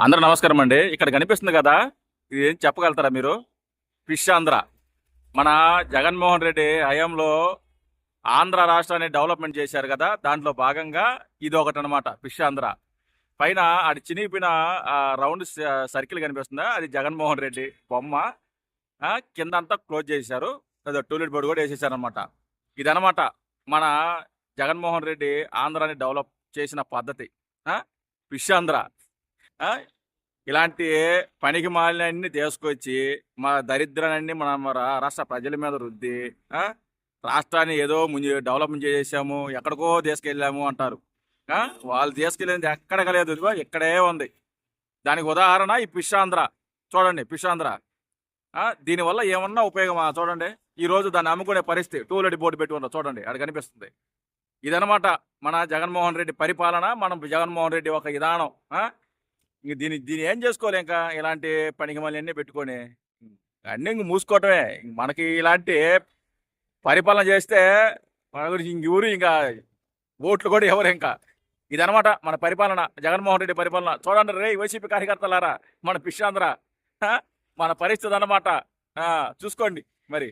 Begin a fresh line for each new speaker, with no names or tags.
అందరూ నమస్కారం అండి. ఇక్కడ కనిపిస్తుంది కదా ఇది ఏం చెప్పగలుగుతారా మీరు? ఫిష్ ఆంధ్ర. మన జగన్మోహన్ రెడ్డి హయాంలో ఆంధ్ర రాష్ట్రాన్ని డెవలప్మెంట్ చేశారు కదా దాంట్లో భాగంగా ఇది ఒకటి అనమాట ఫిష్ ఆంధ్ర. పైన అది చినిగిపోయిన రౌండ్ స- సర్కిల్ కనిపిస్తుందా? అది జగన్మోహన్ రెడ్డి బొమ్మ కింద అంతా క్లోజ్ చేశారు. లేదా టూలెట్ బోర్డు కూడా వేసేసారనమాట ఇదనమాట మన జగన్మోహన్ రెడ్డి ఆంధ్రాని డెవలప్ చేసిన పద్ధతి. ఫిష్ ఆంధ్ర. ఇలాంటి పనికి మాలినన్ని తీసుకొచ్చి మా దరిద్రాన్ని మన రాష్ట్ర ప్రజల మీద రుద్ది ఆ? రాష్ట్రాన్ని ఏదో ముందు డెవలప్మెంట్ చేసేసాము ఎక్కడికో తీసుకెళ్ళాము అంటారు. ఆ? వాళ్ళు తీసుకెళ్ళింది ఎక్కడ లేదు ఇక్కడే ఉంది. దానికి ఉదాహరణ ఈ ఫిష్ ఆంధ్ర చూడండి పిషాంధ్ర దీనివల్ల ఏమన్నా ఉపయోగమా? చూడండి. ఈ రోజు దాన్ని అమ్ముకునే పరిస్థితి. టూలెట్ బోర్డు పెట్టి చూడండి. అది కనిపిస్తుంది. ఇదనమాట మన జగన్మోహన్ రెడ్డి పరిపాలన మనం జగన్మోహన్ రెడ్డి ఒక విధానం ఇంక దీని దీన్ని ఏం చేసుకోవాలి ఇంకా? ఇలాంటి పనికి మళ్ళీ అన్నీ పెట్టుకొని అన్నీ ఇంక మూసుకోవటమే. మనకి ఇలాంటి పరిపాలన చేస్తే మన గురించి ఇంక ఊరు ఇంకా ఓట్లు కూడా ఎవరు ఇంకా. ఇదనమాట మన పరిపాలన. జగన్మోహన్ రెడ్డి పరిపాలన. చూడండి రే వైసీపీ కార్యకర్తలారా మన పిషాంధ్ర మన పరిస్థితి అన్నమాట. ఆ, చూసుకోండి మరి.